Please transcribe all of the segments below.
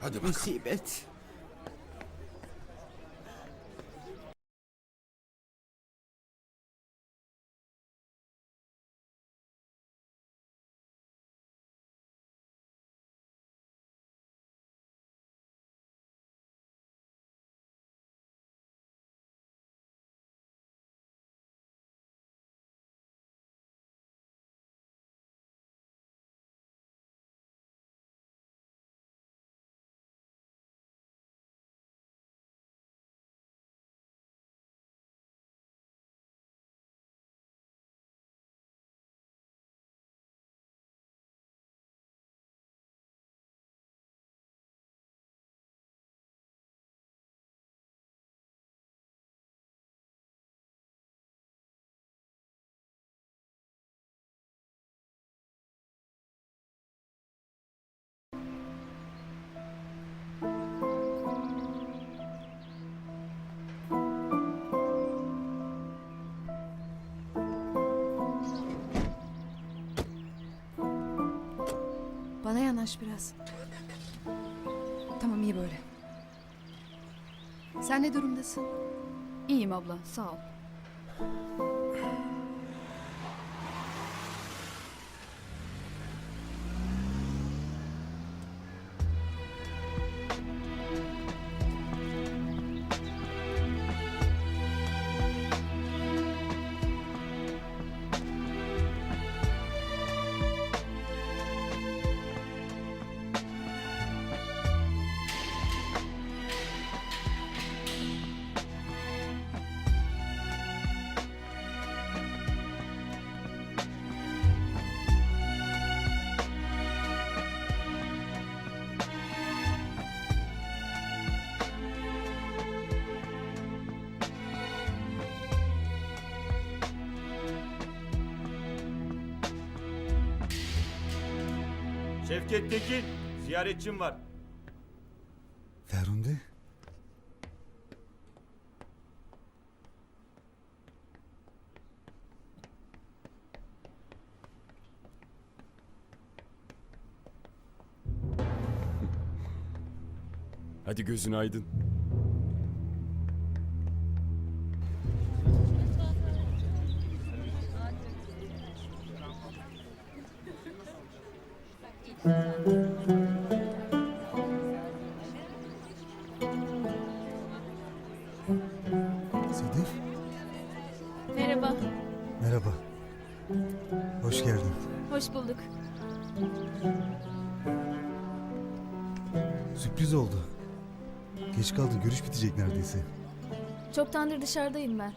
Hadi bakalım. Musibet. Yanaş biraz. Tamam iyi böyle. Sen ne durumdasın? İyiyim abla, sağ ol. Şevket Tekin, ziyaretçim var. Ferhunde. Hadi gözün aydın. Sedef. Merhaba, Merhaba. Hoş geldin. hoş bulduk. Sürpriz oldu. Geç kaldın. Görüş bitecek neredeyse. Çoktandır dışarıdayım ben.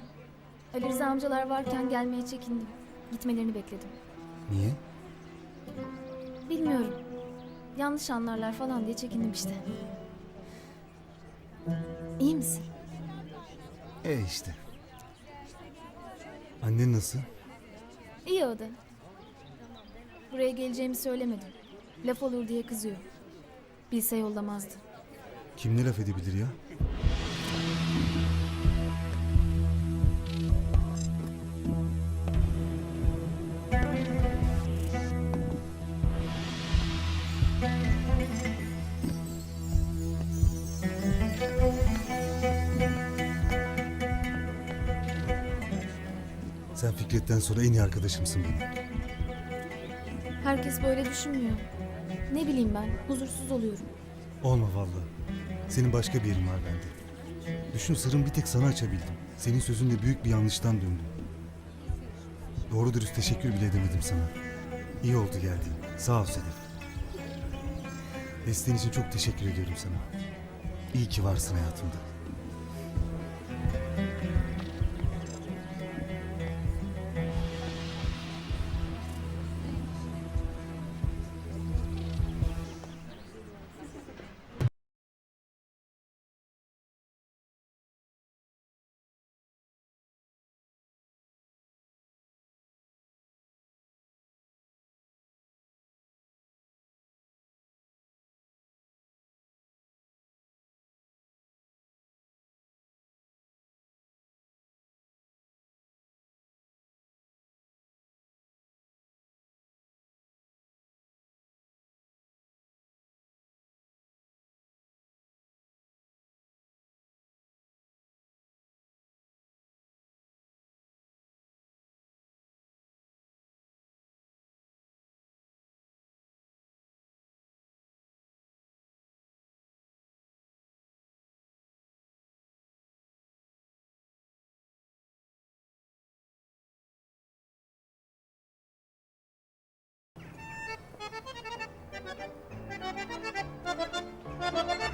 Ali Rıza amcalar varken gelmeye çekindim. Gitmelerini bekledim. Niye? Bilmiyorum. Yanlış anlarlar falan diye çekindim işte. İyi misin? E işte. Annen nasıl? İyi o da. Buraya geleceğimi söylemedim. Laf olur diye kızıyor. Bilse yollamazdı. Kim ne laf edebilir ya? Sen Fikret'ten sonra en iyi arkadaşımsın benim. Herkes böyle düşünmüyor. Ne bileyim ben, huzursuz oluyorum. Olma vallahi. Senin başka bir yerin var bende. Düşün sırrımı bir tek sana açabildim. Senin sözünle büyük bir yanlıştan döndüm. Doğru dürüst teşekkür bile edemedim sana. İyi oldu geldiğin. Sağ ol Sedef. Desteğin için çok teşekkür ediyorum sana. İyi ki varsın hayatımda. Thank you.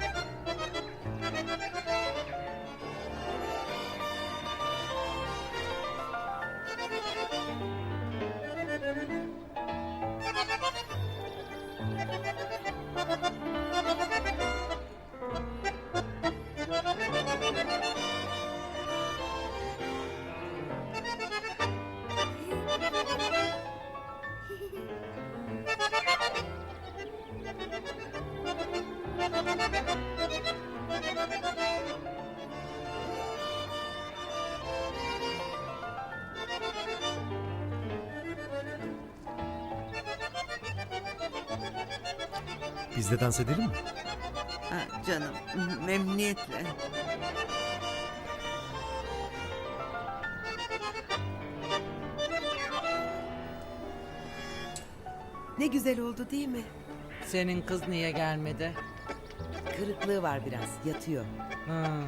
Biz de dans edelim mi? Ha, canım memnuniyetle. Ne güzel oldu değil mi? Senin kız niye gelmedi? Kırıklığı var biraz, yatıyor. Hmm.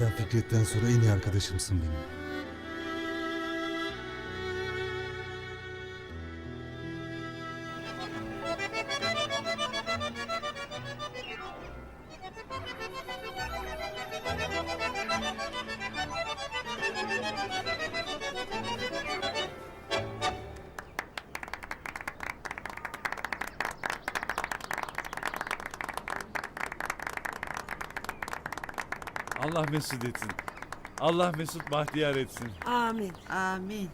Sen Fikret'ten sonra en iyi arkadaşımsın benim. Allah mesut etsin. Allah mesut bahtiyar etsin. Amin. Amin.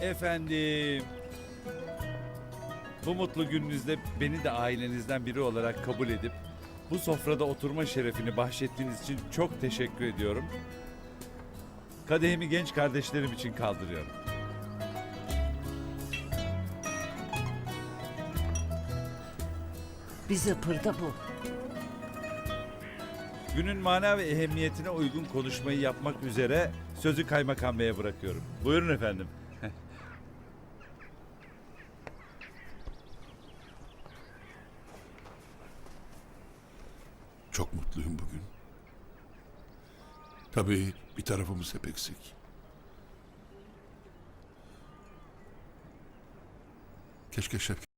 Efendim. Bu mutlu gününüzde beni de ailenizden biri olarak kabul edip bu sofrada oturma şerefini bahşettiğiniz için çok teşekkür ediyorum. Kadehimi genç kardeşlerim için kaldırıyorum. Bize pırda bu. Günün mana ve ehemmiyetine uygun konuşmayı yapmak üzere sözü kaymakam beye bırakıyorum. Buyurun efendim. Çok mutluyum bugün. Tabii bir tarafımız hep eksik. Keşke Şevket